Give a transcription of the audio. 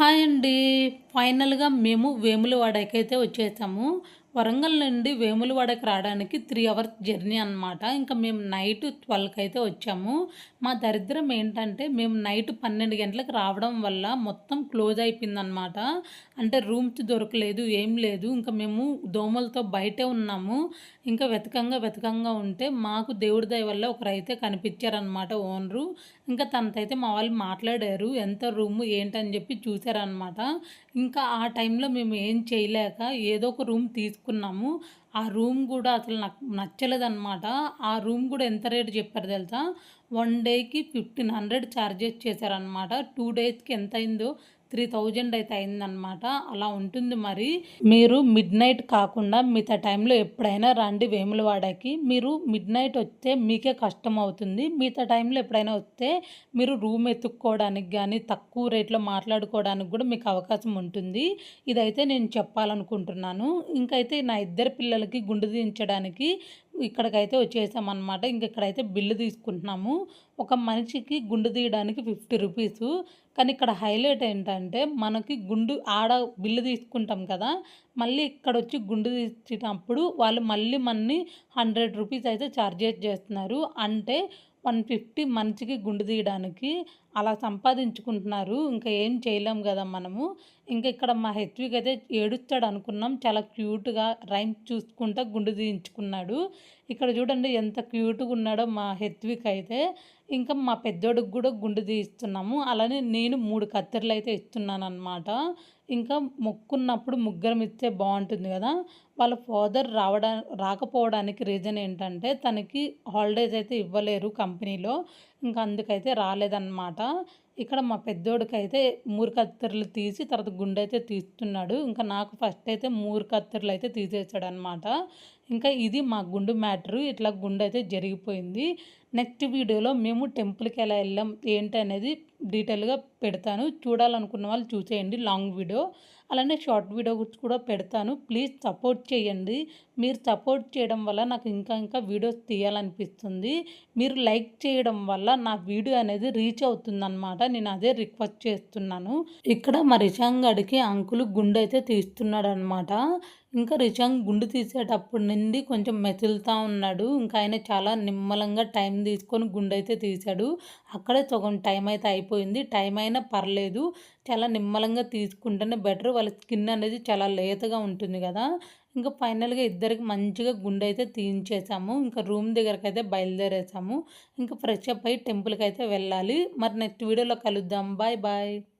Hi అండి. ఫైనల్గా మేము వేములవాడకి అయితే వచ్చేసాము. వరంగల్ నుండి వేములవాడకి రావడానికి త్రీ అవర్స్ జర్నీ అనమాట ఇంకా మేము నైట్ ట్వెల్వ్కి అయితే వచ్చాము. మా దరిద్రం ఏంటంటే మేము నైట్ పన్నెండు గంటలకు రావడం వల్ల మొత్తం క్లోజ్ అయిపోయిందనమాట అంటే రూమ్స్ దొరకలేదు ఏం లేదు. ఇంకా మేము దోమలతో బయటే ఉన్నాము. ఇంకా వెతకంగా వెతకంగా ఉంటే మాకు దేవుడి దయ వల్ల ఒకరైతే కనిపించారనమాట ఓనరు. ఇంకా తనతైతే మా వాళ్ళు మాట్లాడారు ఎంత రూము ఏంటని చెప్పి చూసారనమాట ఇంకా ఆ టైంలో మేము ఏం చేయలేక ఏదో ఒక రూమ్ తీసుకున్నాము. ఆ రూమ్ కూడా అసలు నాకు నచ్చలేదన్నమాట. ఆ రూమ్ కూడా ఎంత రేటు చెప్పారు తెలుసా? వన్ డేకి ఫిఫ్టీన్ హండ్రెడ్ ఛార్జెస్ చేశారనమాట టూ డేస్కి ఎంత అయిందో త్రీ థౌజండ్ అయితే అయిందనమాట అలా ఉంటుంది మరి. మీరు మిడ్ నైట్ కాకుండా మిగతా టైంలో ఎప్పుడైనా రండి వేములవాడకి. మీరు మిడ్ నైట్ వస్తే మీకే కష్టం అవుతుంది. మిగతా టైంలో ఎప్పుడైనా వస్తే మీరు రూమ్ ఎత్తుక్కోవడానికి కానీ తక్కువ రేట్లో మాట్లాడుకోవడానికి కూడా మీకు అవకాశం ఉంటుంది. ఇదైతే నేను చెప్పాలనుకుంటున్నాను. ఇంకైతే నా ఇద్దరు పిల్లలకి గుండు దించడానికి ఇక్కడికైతే వచ్చేసామన్నమాట. ఇంక ఇక్కడైతే బిల్లు తీసుకుంటున్నాము. ఒక మనిషికి గుండు తీయడానికి ఫిఫ్టీ రూపీసు. కానీ ఇక్కడ హైలైట్ ఏంటంటే మనకి గుండు ఆడ బిల్లు తీసుకుంటాం కదా మళ్ళీ ఇక్కడ వచ్చి గుండు తీసేటప్పుడు వాళ్ళు మళ్ళీ మన్ని హండ్రెడ్ రూపీస్ అయితే ఛార్జెస్ చేస్తున్నారు. అంటే వన్ ఫిఫ్టీ మనిషికి గుండు తీయడానికి అలా సంపాదించుకుంటున్నారు. ఇంకా ఏం చేయలేం కదా మనము. ఇంకా ఇక్కడ మా హెచ్విక్ అయితే ఏడుస్తాడు అనుకున్నాం. చాలా క్యూట్గా రైమ్ చూసుకుంటా గుండు తీయించుకున్నాడు. ఇక్కడ చూడండి ఎంత క్యూట్గా ఉన్నాడో మా హెత్విక్ అయితే ఇంకా మా పెద్దోడికి కూడా గుండు తీయిస్తున్నాము. అలానే నేను మూడు కత్తెరలు అయితే ఇస్తున్నాను అనమాట ఇంకా మొక్కున్నప్పుడు ముగ్గురం ఇస్తే బాగుంటుంది కదా. వాళ్ళ ఫాదర్ రావడా రాకపోవడానికి రీజన్ ఏంటంటే తనకి హాలిడేస్ అయితే ఇవ్వలేరు కంపెనీలో. ఇంకా అందుకైతే రాలేదన్నమాట. ఇక్కడ మా పెద్దోడికి అయితే మూరు కత్తెరలు తీసి తర్వాత గుండె అయితే తీస్తున్నాడు. ఇంకా నాకు ఫస్ట్ అయితే మూరు కత్తెరలు అయితే తీసేసాడు అనమాట ఇంకా ఇది మా గుండు మ్యాటరు. ఇట్లా గుండె అయితే జరిగిపోయింది. నెక్స్ట్ వీడియోలో మేము టెంపుల్కి ఎలా వెళ్ళాం ఏంటి అనేది డీటెయిల్గా పెడతాను. చూడాలనుకున్న వాళ్ళు చూసేయండి లాంగ్ వీడియో. అలానే షార్ట్ వీడియో కూడా పెడతాను. ప్లీజ్ సపోర్ట్ చేయండి. మీరు సపోర్ట్ చేయడం వల్ల నాకు ఇంకా ఇంకా వీడియోస్ తీయాలనిపిస్తుంది. మీరు లైక్ చేయడం వల్ల నా వీడియో అనేది రీచ్ అవుతుందన్నమాట. నేను అదే రిక్వెస్ట్ చేస్తున్నాను. ఇక్కడ మా రిషాంగ్ గడికి అంకులు గుండె అయితే తీస్తున్నాడు అనమాట ఇంకా రిషాంగ్ గుండు తీసేటప్పుడు నుండి కొంచెం మెతులుతూ ఉన్నాడు. ఇంకా ఆయన చాలా నిమ్మలంగా టైం తీసుకొని గుండు అయితే తీశాడు. అక్కడే సగం టైం అయితే అయిపోయింది. టైం అయినా పర్లేదు. చాలా నిమ్మలంగా తీసుకుంటేనే బెటర్. వాళ్ళ స్కిన్ అనేది చాలా లేతగా ఉంటుంది కదా. ఇంకా ఫైనల్గా ఇద్దరికి మంచిగా గుండె అయితే తీయించేసాము. ఇంకా రూమ్ దగ్గరకు అయితే బయలుదేరేసాము. ఇంకా ఫ్రెష్ అప్ అయ్యి టెంపుల్కి అయితే వెళ్ళాలి. మరి నెక్స్ట్ వీడియోలో కలుద్దాం. Bye bye.